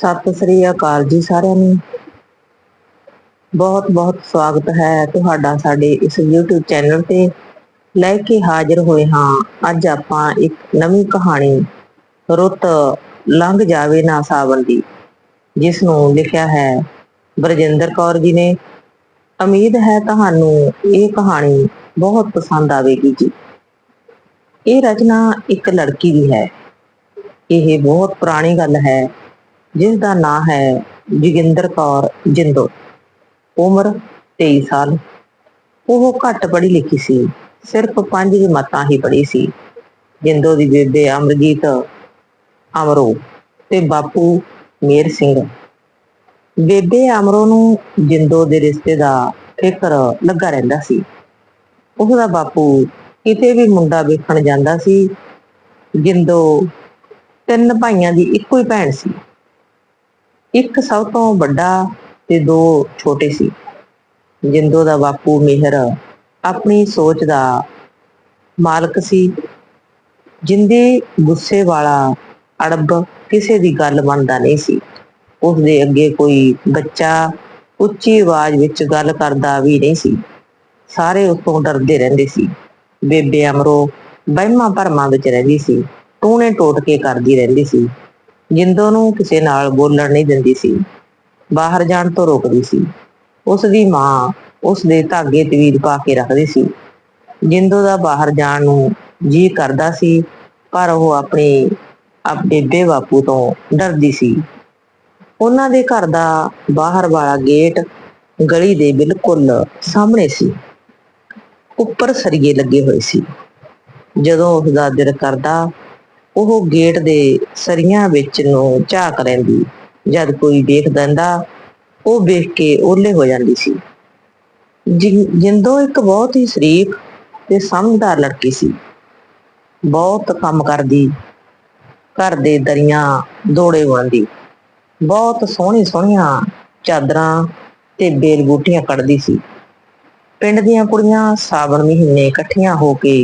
ਸਤਿ ਸ੍ਰੀ ਅਕਾਲ ਜੀ ਸਾਰਿਆਂ ਨੂੰ। ਬਹੁਤ ਬਹੁਤ ਸਵਾਗਤ ਹੈ ਤੁਹਾਡਾ ਸਾਡੇ ਇਸ YouTube ਚੈਨਲ ਤੇ। ਲੈ ਕੇ ਹਾਜ਼ਰ ਹੋਏ ਹਾਂ। ਅੱਜ ਆਪਾਂ ਇੱਕ ਨਵੀਂ ਕਹਾਣੀ ਰੁੱਤ ਲੰਘ ਜਾਵੇ ਨਾ ਸਾਵਣ ਦੀ ਜਿਸ ਨੂੰ ਲਿਖਿਆ ਹੈ ਬਰਜਿੰਦਰ ਕੌਰ ਜੀ ਨੇ। ਉਮੀਦ ਹੈ ਤੁਹਾਨੂੰ ਇਹ ਕਹਾਣੀ ਬਹੁਤ ਪਸੰਦ ਆਵੇਗੀ ਜੀ। ਇਹ ਰਚਨਾ ਇੱਕ ਲੜਕੀ ਦੀ ਹੈ। ਇਹ ਬਹੁਤ ਪੁਰਾਣੀ ਗੱਲ ਹੈ। ਜਿਸ ਦਾ ਨਾਂ ਹੈ ਜੋਗਿੰਦਰ ਕੌਰ ਜਿੰਦੋ, ਉਮਰ 23 ਸਾਲ। ਉਹ ਘੱਟ ਪੜ੍ਹੀ ਲਿਖੀ ਸੀ, ਸਿਰਫ ਪੰਜ ਜਮਾਤਾਂ ਹੀ ਪੜ੍ਹੀ ਸੀ। ਜਿੰਦੋ ਦੀ ਬੇਬੇ ਅਮਰਜੀਤ ਅਮਰੋ ਤੇ ਬਾਪੂ ਮੇਰ ਸਿੰਘ। ਬੇਬੇ ਅਮਰੋ ਨੂੰ ਜਿੰਦੋ ਦੇ ਰਿਸ਼ਤੇ ਦਾ ਫਿਕਰ ਲੱਗਾ ਰਹਿੰਦਾ ਸੀ। ਉਹਦਾ ਬਾਪੂ ਕਿਤੇ ਵੀ ਮੁੰਡਾ ਵੇਖਣ ਜਾਂਦਾ ਸੀ। ਜਿੰਦੋ ਤਿੰਨ ਭਾਈਆਂ ਦੀ ਇੱਕੋ ਹੀ ਭੈਣ ਸੀ। ਇੱਕ ਸਭ ਤੋਂ ਵੱਡਾ ਤੇ ਦੋ ਛੋਟੇ ਸੀ। ਜਿੰਦੋ ਦਾ ਬਾਪੂ ਮਿਹਰ ਆਪਣੀ ਸੋਚ ਦਾ ਮਾਲਕ ਸੀ। ਜਿੰਦੇ ਗੁੱਸੇ ਵਾਲਾ ਅੜਬ ਕਿਸੇ ਦੀ ਗੱਲ ਮੰਨਦਾ ਨਹੀਂ ਸੀ। ਉਸ ਦੇ ਅੱਗੇ ਕੋਈ ਬੱਚਾ ਉੱਚੀ ਆਵਾਜ਼ ਵਿੱਚ ਗੱਲ ਕਰਦਾ ਵੀ ਨਹੀਂ ਸੀ। ਸਾਰੇ ਉਸ ਤੋਂ ਡਰਦੇ ਰਹਿੰਦੇ ਸੀ। ਬੇਬੇ ਅਮਰੋ ਵਹਿਮਾਂ ਭਰਮਾਂ ਵਿੱਚ ਰਹਿੰਦੀ ਸੀ। ਟੂਣੇ ਟੋਟਕੇ ਕਰਦੀ ਰਹਿੰਦੀ ਸੀ। ਜਿੰਦੋ ਨੂੰ ਕਿਸੇ ਨਾਲ ਬੋਲਣ ਨਹੀਂ ਦਿੰਦੀ ਸੀ, ਬਾਹਰ ਜਾਣ ਤੋਂ ਰੋਕਦੀ ਸੀ। ਉਸ ਦੀ ਮਾਂ ਉਸ ਦੇ ਧਾਗੇ ਤਵੀਰ ਪਾ ਕੇ ਰੱਖਦੀ ਸੀ। ਜਿੰਦੋ ਦਾ ਬਾਹਰ ਜਾਣ ਨੂੰ ਜੀ ਕਰਦਾ ਸੀ, ਪਰ ਉਹ ਆਪਣੇ ਆਪ ਬੇਬੇ ਬਾਪੂ ਤੋਂ ਡਰਦੀ ਸੀ। ਉਹਨਾਂ ਦੇ ਘਰ ਦਾ ਬਾਹਰ ਵਾਲਾ ਗੇਟ ਗਲੀ ਦੇ ਬਿਲਕੁਲ ਸਾਹਮਣੇ ਸੀ। ਉੱਪਰ ਸਰੀਏ ਲੱਗੇ ਹੋਏ ਸੀ। ਜਦੋਂ ਉਸ ਦਾ ਦਿਲ ਕਰਦਾ ਉਹ ਗੇਟ ਦੇ ਸਰੀਆਂ ਵਿੱਚ ਨੂੰ ਝਾਕ ਲੈਂਦੀ। ਜਦ ਕੋਈ ਦੇਖ ਦਿੰਦਾ, ਉਹ ਵੇਖ ਕੇ ਓਲੇ ਹੋ ਜਾਂਦੀ ਸੀ। ਜਿੰਦੋ ਇੱਕ ਬਹੁਤ ਹੀ ਸ਼ਰੀਫ ਤੇ ਸਮਝਦਾਰ ਲੜਕੀ ਸੀ। ਬਹੁਤ ਕੰਮ ਕਰਦੀ, ਘਰ ਦੇ ਦਰੀਆਂ ਦੋੜੇ ਬੁਣਦੀ ਬਹੁਤ ਸੋਹਣੀ ਸੋਹਣੀਆਂ ਚਾਦਰਾਂ ਤੇ ਬੇਲ ਬੂਟੀਆਂ ਕੱਢਦੀ ਸੀ। ਪਿੰਡ ਦੀਆਂ ਕੁੜੀਆਂ ਸਾਵਣ ਮਹੀਨੇ ਇਕੱਠੀਆਂ ਹੋ ਕੇ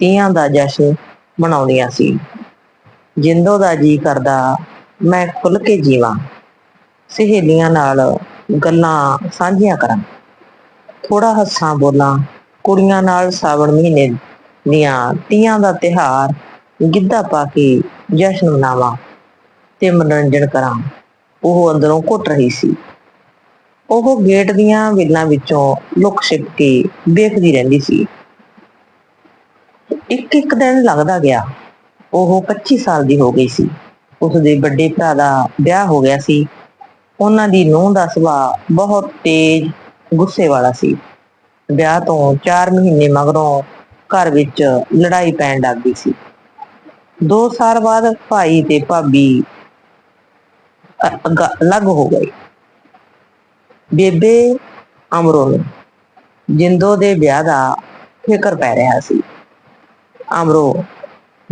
ਤੀਆਂ ਦਾ ਜਸ਼ਨ ਮਨਾਉਂਦੀਆਂ ਸੀ। ਜਿੰਦੋ ਦਾ ਜੀ ਕਰਦਾ, ਮੈਂ ਖੁੱਲ ਕੇ ਜੀਵਾਂ। ਸਹੇਲੀਆਂ ਨਾਲ ਗੱਲਾਂ ਸਾਂਝੀਆਂ ਕਰਾਂ। ਥੋੜਾ ਹੱਸਾਂ ਬੋਲਾਂ। ਕੁੜੀਆਂ ਨਾਲ ਸਾਵਣ ਮਹੀਨੇ ਦੀਆਂ ਤੀਆਂ ਦਾ ਤਿਹਾਰ ਗਿੱਧਾ ਪਾ ਕੇ ਜਸ਼ਨ ਮਨਾਵਾਂ ਤੇ ਮਨੋਰੰਜਨ ਕਰਾਂ। ਉਹ ਅੰਦਰੋਂ ਘੁੱਟ ਰਹੀ ਸੀ। ਉਹ ਗੇਟ ਦੀਆਂ ਵਿਲਾਂ ਵਿੱਚੋਂ ਲੁਕ ਛਿਪ ਕੇ ਵੇਖਦੀ ਰਹਿੰਦੀ ਸੀ। ਇੱਕ ਇੱਕ ਦਿਨ ਲੱਗਦਾ ਗਿਆ। ਉਹ 25 ਸਾਲ ਦੀ ਹੋ ਗਈ ਸੀ। ਉਸ ਦੇ ਵੱਡੇ ਭਰਾ ਦਾ ਵਿਆਹ ਹੋ ਗਿਆ ਸੀ। ਉਹਨਾਂ ਦੀ ਨੂੰਹ ਦਾ ਸੁਭਾਅ ਬਹੁਤ ਤੇਜ਼ ਗੁੱਸੇ ਵਾਲਾ ਸੀ। ਵਿਆਹ ਤੋਂ 4 ਮਹੀਨੇ ਮਗਰੋਂ ਘਰ ਵਿੱਚ ਲੜਾਈ ਪੈਣ ਲੱਗ ਗਈ ਸੀ। 2 ਸਾਲ ਬਾਅਦ ਭਾਈ ਤੇ ਭਾਬੀ ਅਲੱਗ ਹੋ ਗਏ। ਬੇਬੇ ਅਮਰੋ ਨੂੰ ਜਿੰਦੋ ਦੇ ਵਿਆਹ ਦਾ ਫਿਕਰ ਪੈ ਰਿਹਾ ਸੀ। ਅਮਰੋ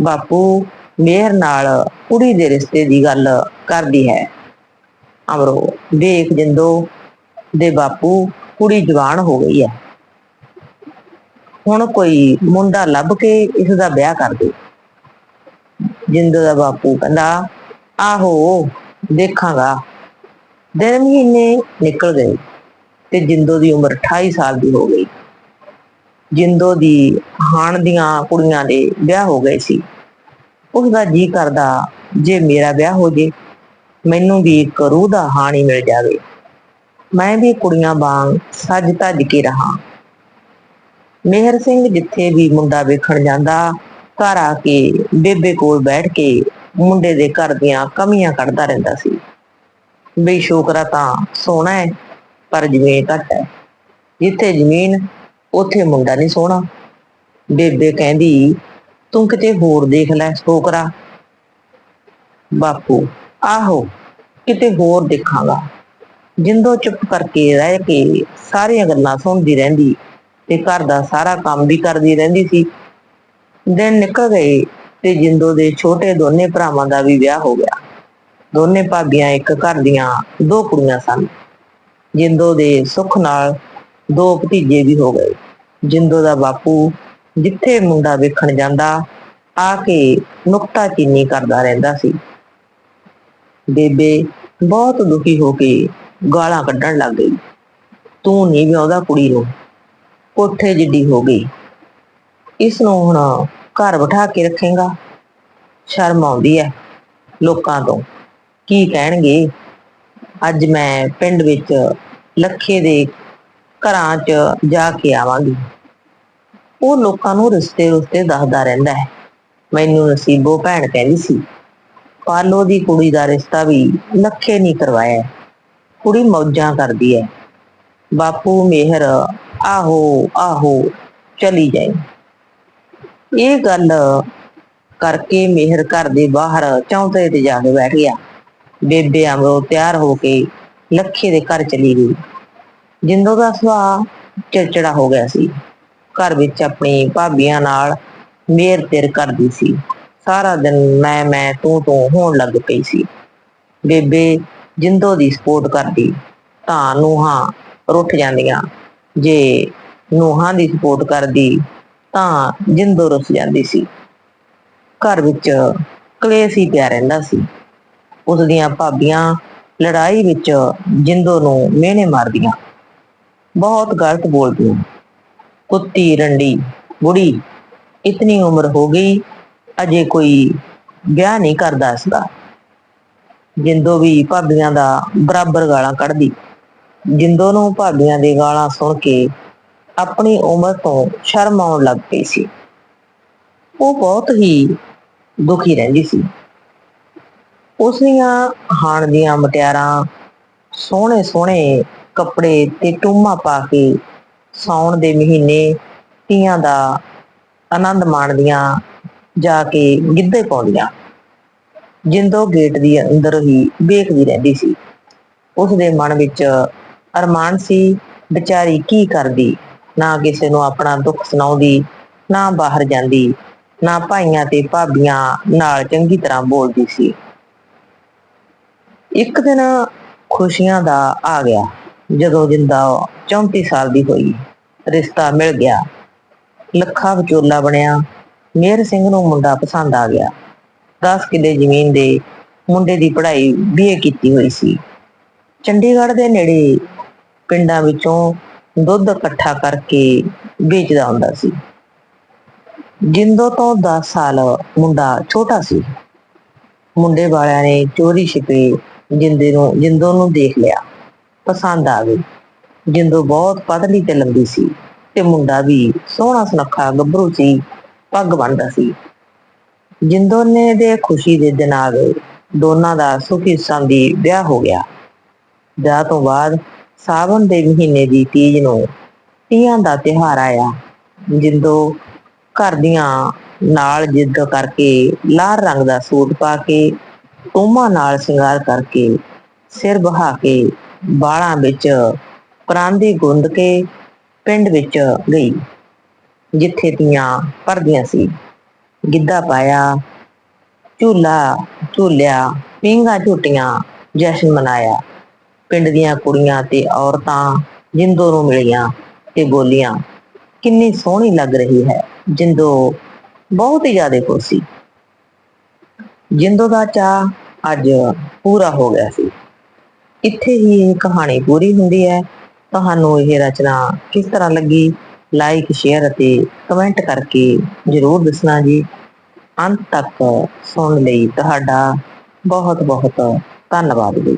ਬਾਪੂ, ਮੇਹਰ ਨਾਲ ਕੁੜੀ ਦੇ ਰਿਸ਼ਤੇ ਦੀ ਗੱਲ ਕਰਦੀ ਹੈ। ਅਮਰੋ ਦੇਖ ਜਿੰਦੋ ਦੇ ਬਾਪੂ, ਕੁੜੀ ਜਵਾਨ ਹੋ ਗਈ ਹੈ। ਹੁਣ ਕੋਈ ਮੁੰਡਾ ਲੱਭ ਕੇ ਇਸ ਦਾ ਵਿਆਹ ਕਰ ਦੇ। ਜਿੰਦੋ ਦਾ ਬਾਪੂ ਕਹਿੰਦਾ, ਆਹੋ, ਦੇਖਾਂਗਾ। ਦਿਨ ਮਹੀਨੇ ਨਿਕਲ ਗਏ ਤੇ ਜਿੰਦੋ ਦੀ ਉਮਰ 28 ਸਾਲ ਦੀ ਹੋ ਗਈ। ਜਿੰਦੋ ਦੀ ਹਾਣ ਦੀਆਂ ਕੁੜੀਆਂ ਦੇ ਵਿਆਹ ਹੋ ਗਏ ਸੀ। ਉਸ ਦਾ ਜੀ ਕਰਦਾ ਜੇ ਮੇਰਾ ਵਿਆਹ ਹੋ ਜੇ, ਮੈਨੂੰ ਵੀ ਇੱਕ ਰੂਹ ਦਾ ਹਾਣੀ ਮਿਲ ਜਾਵੇ। ਮੈਂ ਵੀ ਕੁੜੀਆਂ ਵਾਂਗ ਸੱਜ ਧੱਜ ਕੇ ਰਹਾ। ਮੇਹਰ ਸਿੰਘ ਜਿੱਥੇ ਵੀ ਮੁੰਡਾ ਵੇਖਣ ਜਾਂਦਾ, ਘਰ ਆ ਕੇ ਬੇਬੇ ਕੋਲ ਬੈਠ ਕੇ ਮੁੰਡੇ ਦੇ ਘਰ ਦੀਆਂ ਕਮੀਆਂ ਕੱਢਦਾ ਰਹਿੰਦਾ ਸੀ। ਬਈ ਸ਼ੋਕਰਾ ਤਾਂ ਸੋਹਣਾ ਹੈ, ਪਰ ਜ਼ਮੀਨ ਘੱਟ ਹੈ। ਜਿੱਥੇ ਜ਼ਮੀਨ ਉੱਥੇ ਮੁੰਡਾ ਨਹੀਂ ਸੋਹਣਾ। ਬੇਬੇ ਕਹਿੰਦੀ, ਤੂੰ ਕਿਤੇ ਹੋਰ ਦੇਖ ਲੈ ਸ਼ੋਕਰਾ ਬਾਪੂ, ਆਹੋ, ਕਿਤੇ ਹੋਰ ਦੇਖਾਂਗਾ। ਜਿੰਦੋ ਚੁੱਪ ਕਰਕੇ ਰਹਿ ਕੇ ਸਾਰੀਆਂ ਗੱਲਾਂ ਸੁਣਦੀ ਰਹਿੰਦੀ ਤੇ ਘਰ ਦਾ ਸਾਰਾ ਕੰਮ ਵੀ ਕਰਦੀ ਰਹਿੰਦੀ ਸੀ। ਦਿਨ ਨਿਕਲ ਗਏ ਤੇ ਜਿੰਦੋ ਦੇ ਛੋਟੇ ਦੋਨੇ ਭਰਾਵਾਂ ਦਾ ਵੀ ਵਿਆਹ ਹੋ ਗਿਆ। ਦੋਨੇ ਭਾਬੀਆਂ ਇੱਕ ਘਰ ਦੀਆਂ ਦੋ ਕੁੜੀਆਂ ਸਨ। ਜਿੰਦੋ ਦੇ ਸੁੱਖ ਨਾਲ ਦੋ ਭਤੀਜੇ ਵੀ ਹੋ ਗਏ। ਜਿੰਦੋ ਦਾ ਬਾਪੂ ਜਿੱਥੇ ਮੁੰਡਾ ਵੇਖਣ ਜਾਂਦਾ, ਆ ਕੇ ਨੁਕਤਾ ਚੀਨੀ ਕਰਦਾ ਰਹਿੰਦਾ ਸੀ। ਬੇਬੇ ਬਹੁਤ ਦੁਖੀ ਹੋ ਕੇ ਗਾਲਾਂ ਕੱਢਣ ਲੱਗ ਗਈ। ਤੂੰ ਨਹੀਂ ਵਿਆਹੁਦਾ ਕੁੜੀ ਨੂੰ, ਕੋਠੇ ਜਿੱਡੀ ਹੋ ਗਈ। ਇਸ ਨੂੰ ਹੁਣ ਘਰ ਬਿਠਾ ਕੇ ਰੱਖੇਗਾ। ਸ਼ਰਮ ਆਉਂਦੀ ਹੈ ਲੋਕਾਂ ਤੋਂ, ਕੀ ਕਹਿਣਗੇ? ਅੱਜ ਮੈਂ ਪਿੰਡ ਵਿੱਚ ਲੱਖੇ ਦੇ ਘਰਾਂ 'ਚ ਜਾ ਕੇ ਆਵਾਂਗੀ। ਉਹ ਲੋਕਾਂ ਨੂੰ ਰਿਸ਼ਤੇ ਰੁਸ਼ਤੇ ਦੱਸਦਾ ਰਹਿੰਦਾ ਹੈ। ਮੈਨੂੰ ਨਸੀਬੋ ਭੈਣ ਕਹਿੰਦੀ ਸੀ, ਪਾਲੋ ਦੀ ਕੁੜੀ ਦਾ ਰਿਸ਼ਤਾ ਵੀ ਲੱਖੇ ਨਹੀਂ ਕਰਵਾਇਆ, ਕੁੜੀ ਮੌਜਾਂ ਕਰਦੀ ਹੈ। ਬਾਪੂ ਮਿਹਰ ਆਹੋ ਆਹੋ, ਚਲੀ ਜਾਏ। ਇਹ ਗੱਲ ਕਰਕੇ ਮਿਹਰ ਘਰ ਦੇ ਬਾਹਰ ਚੌਂਤੇ ਤੇ ਜਾ ਕੇ ਬੈਠ ਗਿਆ। ਬੇਬੇ ਅਮਰੋ ਤਿਆਰ ਹੋ ਕੇ ਲੱਖੇ ਦੇ ਘਰ ਚਲੀ ਗਈ। ਜਿੰਦੋ ਦਾ ਸੁਭਾਅ ਚਿੜਚਿੜਾ ਹੋ ਗਿਆ ਸੀ। ਘਰ ਵਿੱਚ ਆਪਣੀ ਭਾਬੀਆਂ ਨਾਲ ਮੇਰ ਤੇਰ ਕਰਦੀ ਸੀ। ਸਾਰਾ ਦਿਨ ਮੈਂ ਮੈਂ ਤੂੰ ਤੂੰ ਹੋਣ ਲੱਗ ਪਈ ਸੀ। ਬੇਬੇ ਜਿੰਦੋ ਦੀ ਸਪੋਰਟ ਕਰਦੀ ਤਾਂ ਨੂਹਾਂ ਰੁੱਠ ਜਾਂਦੀਆਂ, ਜੇ ਨੂੰਹਾਂ ਦੀ ਸਪੋਰਟ ਕਰਦੀ, ਤਾਂ ਜਿੰਦੋ ਰੁੱਸ ਜਾਂਦੀ ਸੀ। ਘਰ ਵਿੱਚ ਕਲੇਸ਼ ਹੀ ਪਿਆ ਰਹਿੰਦਾ ਸੀ। ਉਸ ਦੀਆਂ ਭਾਬੀਆਂ ਲੜਾਈ ਵਿੱਚ ਜਿੰਦੋ ਨੂੰ ਮਿਹਣੇ ਮਾਰਦੀਆਂ। ਬਹੁਤ ਗਲਤ ਬੋਲਦੀਆਂ। ਕੁੱਤੀ ਰੰਡੀ ਬੁੜੀ ਇਤਨੀ ਉਮਰ ਹੋ ਗਈ, ਅਜੇ ਕੋਈ ਵਿਆਹ ਨਹੀਂ ਕਰਦਾ ਇਸਦਾ। ਜਿੰਦੋ ਵੀ ਭਾਬੀਆਂ ਦਾ ਬਰਾਬਰ ਗਾਲਾਂ ਕੱਢਦੀ। ਜਿੰਦੋ ਨੂੰ ਭਾਬੀਆਂ ਦੇ ਗਾਲਾਂ ਸੁਣ ਕੇ ਆਪਣੀ ਉਮਰ ਤੋਂ ਸ਼ਰਮ ਆਉਣ ਲੱਗ ਪਈ ਸੀ। ਉਹ ਬਹੁਤ ਹੀ ਦੁਖੀ ਰਹਿੰਦੀ ਸੀ। ਉਸ ਦੀਆਂ ਹਾਣ ਦੀਆਂ ਮਟਿਆਰਾਂ ਸੋਹਣੇ ਸੋਹਣੇ ਕੱਪੜੇ ਤੇ ਟੂਮਾ ਪਾ ਕੇ ਸਾਉਣ ਦੇ ਮਹੀਨੇ ਤੀਆਂ ਦਾ ਆਨੰਦ ਮਾਣਦੀਆਂ, ਜਾ ਕੇ ਗਿੱਧੇ ਪਾਉਂਦੀਆਂ। ਜਿੰਦੋ ਗੇਟ ਦੀ ਅੰਦਰ ਹੀ ਵੇਖਦੀ ਰਹਿੰਦੀ ਸੀ। ਉਸ ਦੇ ਮਨ ਵਿੱਚ ਅਰਮਾਨ ਸੀ, ਵਿਚਾਰੀ ਕੀ ਕਰਦੀ? ਨਾ ਕਿਸੇ ਨੂੰ ਆਪਣਾ ਦੁੱਖ ਸੁਣਾਉਂਦੀ, ਨਾ ਬਾਹਰ ਜਾਂਦੀ, ਨਾ ਭਾਈਆਂ ਤੇ ਭਾਬੀਆਂ ਨਾਲ ਚੰਗੀ ਤਰ੍ਹਾਂ ਬੋਲਦੀ ਸੀ। ਇੱਕ ਦਿਨ ਖੁਸ਼ੀਆਂ ਦਾ ਆ ਗਿਆ, ਜਦੋਂ ਜਿੰਦਾ 34 ਸਾਲ ਦੀ ਹੋਈ। ਰਿਸ਼ਤਾ ਮਿਲ ਗਿਆ। ਲੱਖਾ ਵਿਚੋਲਾ ਬਣਿਆ। ਮੇਰ ਸਿੰਘ ਨੂੰ ਮੁੰਡਾ ਪਸੰਦ ਆ ਗਿਆ। 10 ਕਿੱਲੇ ਜ਼ਮੀਨ ਦੇ ਮੁੰਡੇ ਦੀ ਪੜ੍ਹਾਈ ਬੀਏ ਕੀਤੀ ਹੋਈ ਸੀ। ਚੰਡੀਗੜ੍ਹ ਦੇ ਨੇੜੇ ਪਿੰਡਾਂ ਵਿੱਚੋਂ ਦੁੱਧ ਇਕੱਠਾ ਕਰਕੇ ਵੇਚਦਾ ਹੁੰਦਾ ਸੀ। ਜਿੰਦੋ ਤੋਂ 10 ਸਾਲ ਮੁੰਡਾ ਛੋਟਾ ਸੀ। ਮੁੰਡੇ ਵਾਲਿਆਂ ਨੇ ਚੋਰੀ ਛਿਪੇ ਜਿੰਦੇ ਨੂੰ ਜਿੰਦੋ ਨੂੰ ਦੇਖ ਲਿਆ। ਪਸੰਦ ਆ ਗਈ। ਜਿੰਦੋ ਬਹੁਤ ਪਤਲੀ ਤੇ ਲੰਬੀ ਸੀ ਤੇ ਮੁੰਡਾ ਵੀ ਸੋਹਣਾ ਸੁਨੱਖਾ, ਗੱਭਰੂ ਸੀ, ਪੱਗ ਬੰਨਦਾ ਸੀ। ਜਿੰਦੋ ਨੇ ਦੇ ਖੁਸ਼ੀ ਦੇ ਦਿਨ ਆ ਗਏ ਦੋਨਾਂ ਦਾ ਸੁਖੀ ਸੰਦੀ ਵਿਆਹ ਹੋ ਗਿਆ। ਵਿਆਹ ਤੋਂ ਬਾਅਦ ਸਾਵਣ ਦੇ ਮਹੀਨੇ ਦੀ ਤੀਜ ਨੂੰ ਤੀਆਂ ਦਾ ਤਿਉਹਾਰ ਆਇਆ। ਜਿੰਦੋ ਘਰ ਦੀਆਂ ਨਾਲ ਜਿੱਦ ਕਰਕੇ ਲਾਲ ਰੰਗ ਦਾ ਸੂਟ ਪਾ ਕੇ ਟੋਮਾ ਨਾਲ ਸ਼ਿੰਗਾਰ ਕਰਕੇ ਸਿਰ ਬਹਾ ਕੇ ਬਾਲਾਂ ਵਿੱਚ ਪਰਾਂਦੀ ਗੁੰਦ ਕੇ ਪਿੰਡ ਵਿੱਚ ਗਈ, ਜਿੱਥੇ ਤੀਆਂ ਪਰਦੀਆਂ ਸੀ। ਗਿੱਧਾ ਪਾਇਆ, ਝੂਲਾ ਝੂਲਿਆ, ਪੀਂਘਾਂ ਝੂਟੀਆਂ ਜਸ਼ਨ ਮਨਾਇਆ। ਪਿੰਡ ਦੀਆਂ ਕੁੜੀਆਂ ਤੇ ਔਰਤਾਂ ਜਿੰਦੋ ਨੂੰ ਮਿਲੀਆਂ ਤੇ ਬੋਲੀਆਂ, ਕਿੰਨੀ ਸੋਹਣੀ ਲੱਗ ਰਹੀ ਹੈ, ਜਿੰਦੋ ਬਹੁਤ ਹੀ ਜ਼ਿਆਦਾ ਖੁਸ਼ ਸੀ। ਜਿੰਦੋ ਦਾ ਚਾਹ ਅੱਜ ਪੂਰਾ ਹੋ ਗਿਆ ਸੀ। ਇੱਥੇ ਹੀ ਇਹ ਕਹਾਣੀ ਪੂਰੀ ਹੁੰਦੀ ਹੈ। ਤੁਹਾਨੂੰ ਇਹ ਰਚਨਾ ਕਿਸ ਤਰ੍ਹਾਂ ਲੱਗੀ? ਲਾਈਕ ਸ਼ੇਅਰ ਅਤੇ ਕਮੈਂਟ ਕਰਕੇ ਜਰੂਰ ਦੱਸਣਾ ਜੀ। ਅੰਤ ਤੱਕ ਸੁਣਨ ਲਈ ਤੁਹਾਡਾ ਬਹੁਤ ਬਹੁਤ ਧੰਨਵਾਦ ਜੀ।